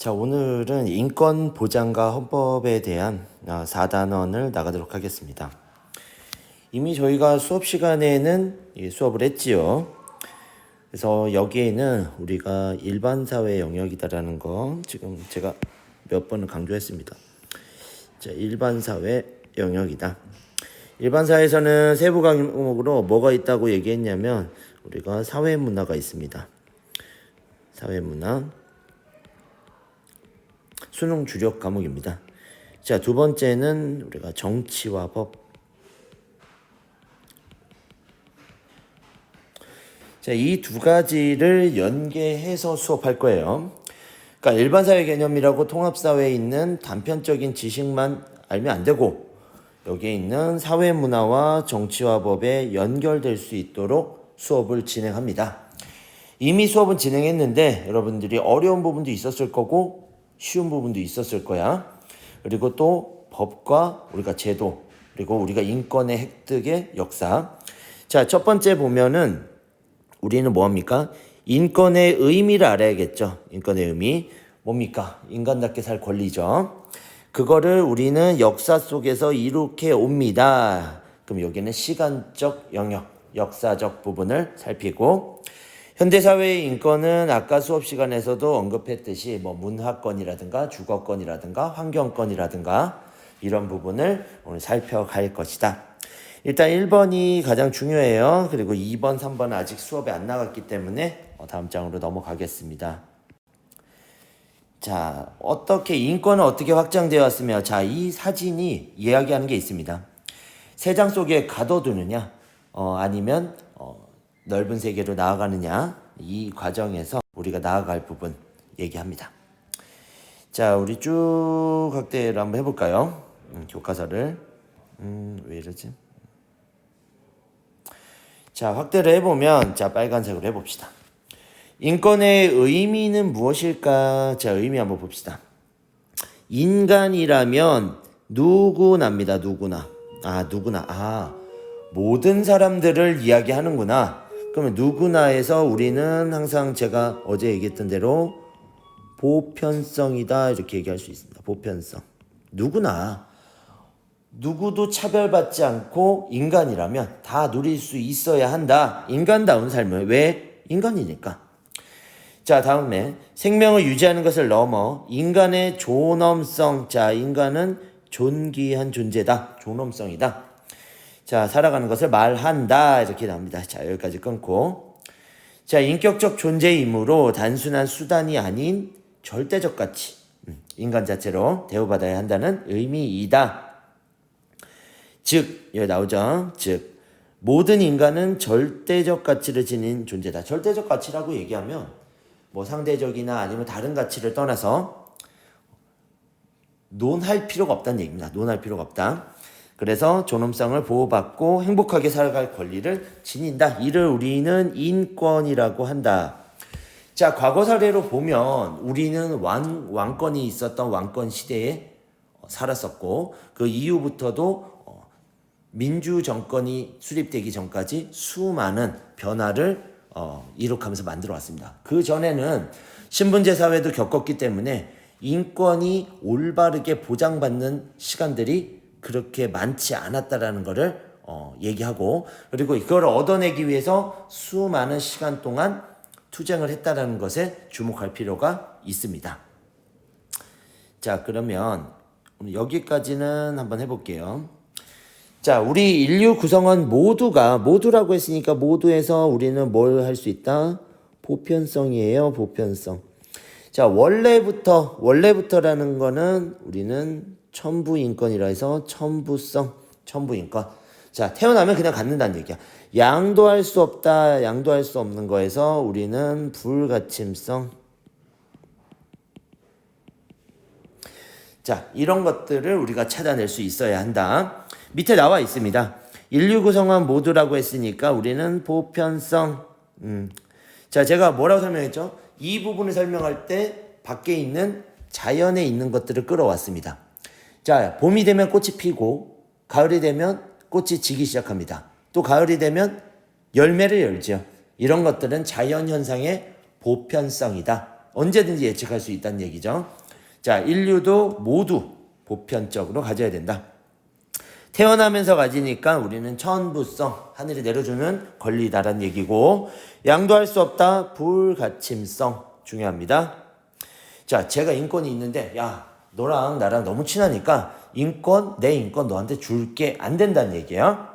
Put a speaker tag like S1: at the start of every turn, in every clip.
S1: 자, 오늘은 인권 보장과 헌법에 대한 아, 4단원을 나가도록 하겠습니다. 이미 저희가 수업 시간에는 이 수업을 했지요. 그래서 여기에는 우리가 일반 사회 영역이다라는 거 지금 제가 몇 번을 강조했습니다. 자, 일반 사회 영역이다. 일반 사회에서는 세부 과목으로 뭐가 있다고 얘기했냐면 우리가 사회 문화가 있습니다. 사회 문화. 수능 주력 과목입니다. 자, 두 번째는 우리가 정치와 법. 자, 이 두 가지를 연계해서 수업할 거예요. 그러니까 일반 사회 개념이라고 통합 사회에 있는 단편적인 지식만 알면 안 되고 여기에 있는 사회 문화와 정치와 법에 연결될 수 있도록 수업을 진행합니다. 이미 수업은 진행했는데 여러분들이 어려운 부분도 있었을 거고 쉬운 부분도 있었을 거야. 그리고 또 법과 우리가 제도 그리고 우리가 인권의 획득의 역사. 자, 첫 번째 보면은 우리는 뭐 합니까? 인권의 의미를 알아야겠죠. 인권의 의미. 뭡니까? 인간답게 살 권리죠. 그거를 우리는 역사 속에서 이룩해 옵니다. 그럼 여기는 시간적 영역, 역사적 부분을 살피고 현대사회의 인권은 아까 수업 시간에서도 언급했듯이 뭐 문화권이라든가 주거권이라든가 환경권이라든가 이런 부분을 오늘 살펴갈 것이다. 일단 1번이 가장 중요해요. 그리고 2번, 3번은 아직 수업에 안 나갔기 때문에 어, 다음 장으로 넘어가겠습니다. 자, 어떻게 인권은 어떻게 확장되어 왔으며 자, 이 사진이 이야기하는 게 있습니다. 세장 속에 가둬두느냐, 어, 아니면 어, 넓은 세계로 나아가느냐, 이 과정에서 우리가 나아갈 부분 얘기합니다. 자, 우리 쭉 확대를 한번 해볼까요? 음, 교과서를. 음, 왜 이러지? 자, 확대를 해보면, 자, 빨간색으로 해봅시다. 인권의 의미는 무엇일까? 자, 의미 한번 봅시다. 인간이라면 누구나입니다. 누구나. 아, 누구나. 아, 모든 사람들을 이야기하는구나. 그러면 누구나에서 우리는 항상 제가 어제 얘기했던 대로 보편성이다. 이렇게 얘기할 수 있습니다. 보편성. 누구나. 누구도 차별받지 않고 인간이라면 다 누릴 수 있어야 한다. 인간다운 삶을. 왜? 인간이니까. 자, 다음에 생명을 유지하는 것을 넘어 인간의 존엄성. 자, 인간은 존귀한 존재다. 존엄성이다. 자, 살아가는 것을 말한다. 이렇게 나옵니다. 자, 여기까지 끊고. 자, 인격적 존재이므로 단순한 수단이 아닌 절대적 가치. 음, 인간 자체로 대우받아야 한다는 의미이다. 즉, 여기 나오죠. 즉, 모든 인간은 절대적 가치를 지닌 존재다. 절대적 가치라고 얘기하면 뭐 상대적이나 아니면 다른 가치를 떠나서 논할 필요가 없다는 얘기입니다. 논할 필요가 없다. 그래서 존엄성을 보호받고 행복하게 살아갈 권리를 지닌다. 이를 우리는 인권이라고 한다. 자, 과거 사례로 보면 우리는 왕, 왕권이 있었던 왕권 시대에 살았었고 그 이후부터도 어, 민주 정권이 수립되기 전까지 수많은 변화를 어, 이룩하면서 만들어 왔습니다. 그 전에는 신분제 사회도 겪었기 때문에 인권이 올바르게 보장받는 시간들이 그렇게 많지 않았다라는 것을 어, 얘기하고 그리고 이걸 얻어내기 위해서 수많은 시간 동안 투쟁을 했다라는 것에 주목할 필요가 있습니다. 자, 그러면 여기까지는 한번 해볼게요. 자, 우리 인류 구성원 모두가 모두라고 했으니까 모두에서 우리는 뭘 할 수 있다? 보편성이에요, 보편성. 자, 원래부터 원래부터라는 거는 우리는 천부 인권이라 해서 천부성, 천부 인권. 자, 태어나면 그냥 갖는다는 얘기야. 양도할 수 없다, 양도할 수 없는 거에서 우리는 불가침성. 자, 이런 것들을 우리가 찾아낼 수 있어야 한다. 밑에 나와 있습니다. 인류 구성원 모두라고 했으니까 우리는 보편성. 음. 자, 제가 뭐라고 설명했죠? 이 부분을 설명할 때 밖에 있는 자연에 있는 것들을 끌어왔습니다. 자, 봄이 되면 꽃이 피고, 가을이 되면 꽃이 지기 시작합니다. 또 가을이 되면 열매를 열죠. 이런 것들은 자연 현상의 보편성이다. 언제든지 예측할 수 있다는 얘기죠. 자, 인류도 모두 보편적으로 가져야 된다. 태어나면서 가지니까 우리는 천부성, 하늘이 내려주는 권리다라는 얘기고, 양도할 수 없다, 불가침성, 중요합니다. 자, 제가 인권이 있는데, 야, 너랑 나랑 너무 친하니까, 인권, 내 인권 너한테 줄게 안 된다는 얘기예요.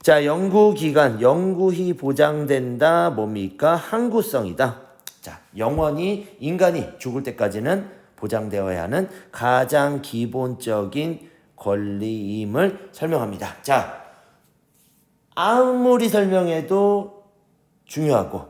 S1: 자, 연구기간, 연구히 보장된다, 뭡니까? 항구성이다. 자, 영원히 인간이 죽을 때까지는 보장되어야 하는 가장 기본적인 권리임을 설명합니다. 자, 아무리 설명해도 중요하고,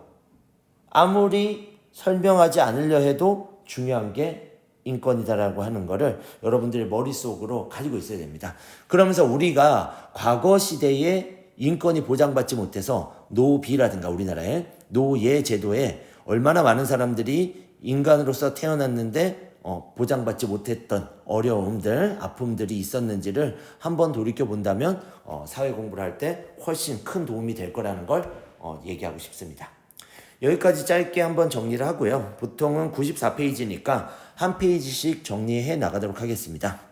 S1: 아무리 설명하지 않으려 해도 중요한 게 인권이다라고 하는 거를 여러분들의 머릿속으로 가지고 있어야 됩니다. 그러면서 우리가 과거 시대에 인권이 보장받지 못해서 노비라든가 우리나라의 노예 제도에 얼마나 많은 사람들이 인간으로서 태어났는데 어, 보장받지 못했던 어려움들, 아픔들이 있었는지를 한번 돌이켜 본다면 어, 사회 공부를 할 때 훨씬 큰 도움이 될 거라는 걸 어, 얘기하고 싶습니다. 여기까지 짧게 한번 정리를 하고요. 보통은 94페이지니까 한 페이지씩 정리해 나가도록 하겠습니다.